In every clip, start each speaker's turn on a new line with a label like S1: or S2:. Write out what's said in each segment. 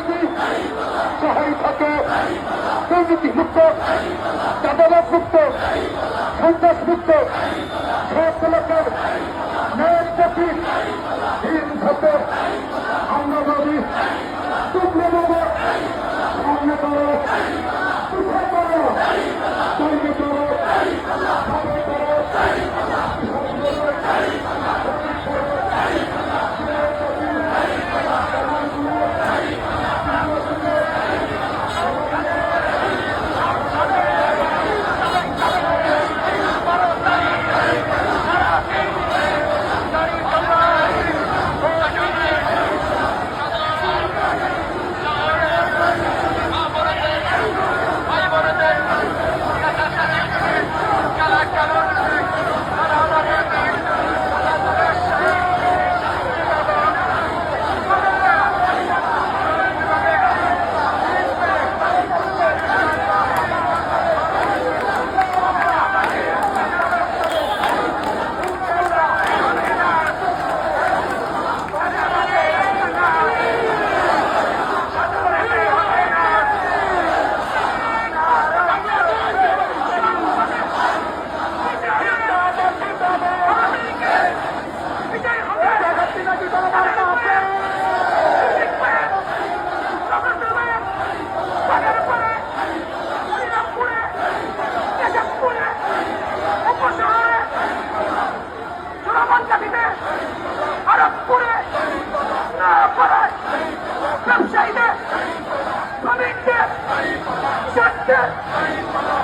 S1: বিরোধী সহায়তাকে দুর্নীতিমুক্ত চাঁদাবাদমুক্ত সন্ত্রাসমুক্ত সব এলাকার ন্যায় প্রতি দিন
S2: দেন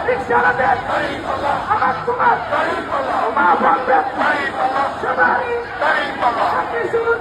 S2: রিক্সারা দেন আমার তোমার মা ভাঙবেন সবাই শুনুন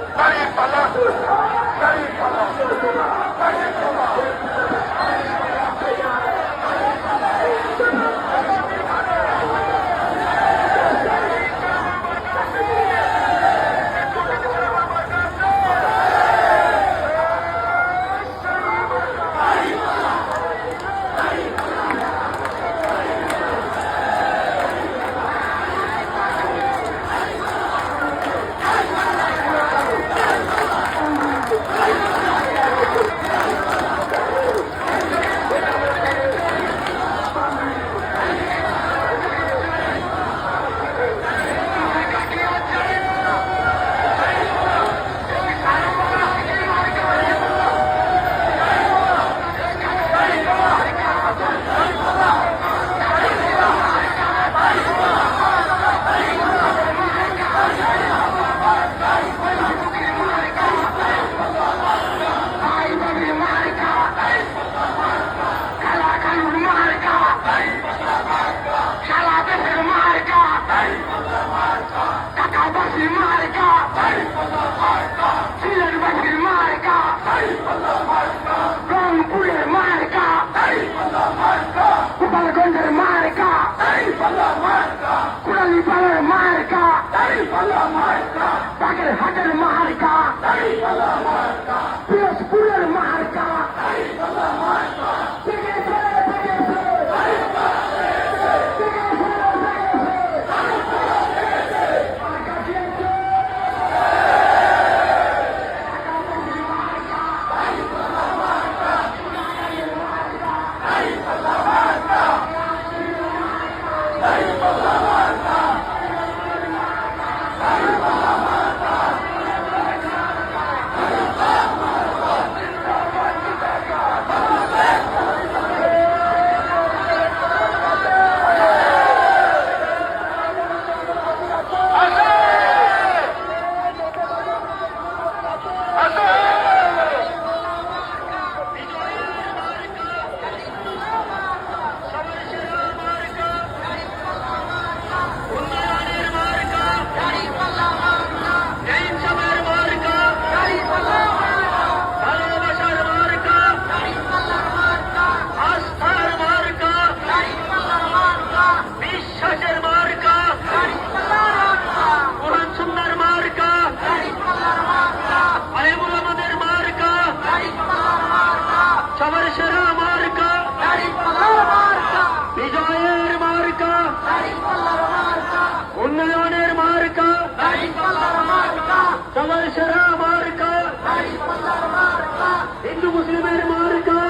S2: হিন্দু মুসলিমের মার্কা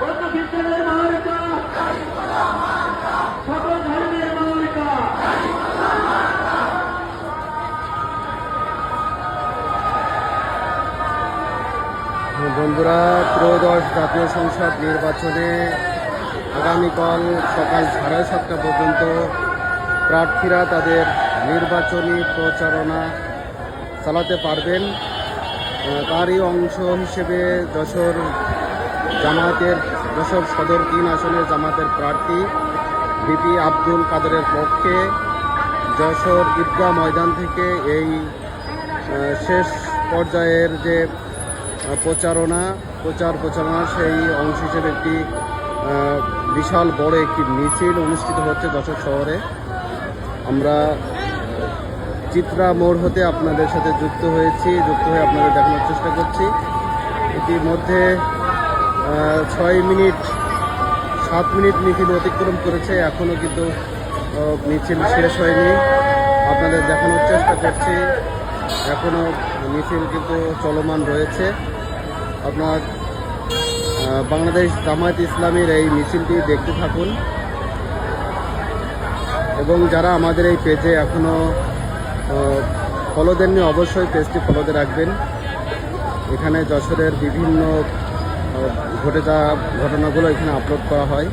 S2: বৌদ্ধ খ্রিস্টানের মার্কা সকল ধর্মের মার্কা
S3: বন্ধুরা, ত্রয়োদশ জাতীয় সংসদ নির্বাচনে আগামীকাল সকাল সাড়ে সাতটা পর্যন্ত প্রার্থীরা তাদের নির্বাচনী প্রচারণা চালাতে পারবেন। তারই অংশ হিসেবে যশোর জামাতের যশোর সদর তিন আসনের জামাতের প্রার্থী বিপি আব্দুল কাদেরের পক্ষে যশোর ঈদগাহ ময়দান থেকে এই শেষ পর্যায়ের যে প্রচারণা, প্রচার প্রচারণা, সেই অংশ হিসেবে একটি বিশাল বড় একটি মিছিল অনুষ্ঠিত হচ্ছে যশোর শহরে। আমরা চিত্রা মোড় হতে আপনাদের সাথে যুক্ত হয়েছি, যুক্ত হয়ে আপনাদের দেখানোর চেষ্টা করছি। ইতিমধ্যে ছয় মিনিট, সাত মিনিট মিছিল অতিক্রম করেছে এখনও কিন্তু মিছিল শেষ হয়নি। আপনাদের দেখানোর চেষ্টা করছি। এখনও মিছিল কিন্তু চলমান রয়েছে। আপনার বাংলাদেশ জামায়াত ইসলামের এই মিছিলটি দেখতে থাকুন। এবং যারা আমাদের এই পেজে এখনও ফলো দেননি অবশ্যই পেজটি ফলোতে রাখবেন। এখানে যশোরের বিভিন্ন ঘটে যাওয়া ঘটনাগুলো এখানে আপলোড করা হয়।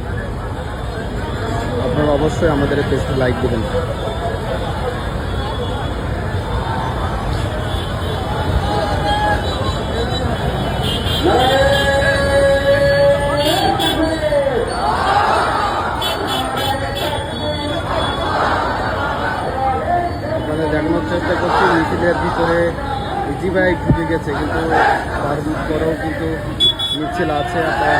S3: আপনারা অবশ্যই আমাদের পেজটি লাইক দেবেন। আপনাদের ভিতরে ইজি বাইক ঢুকে গেছে কিন্তু তার পরেও কিন্তু মিছিল আছে। আপনারা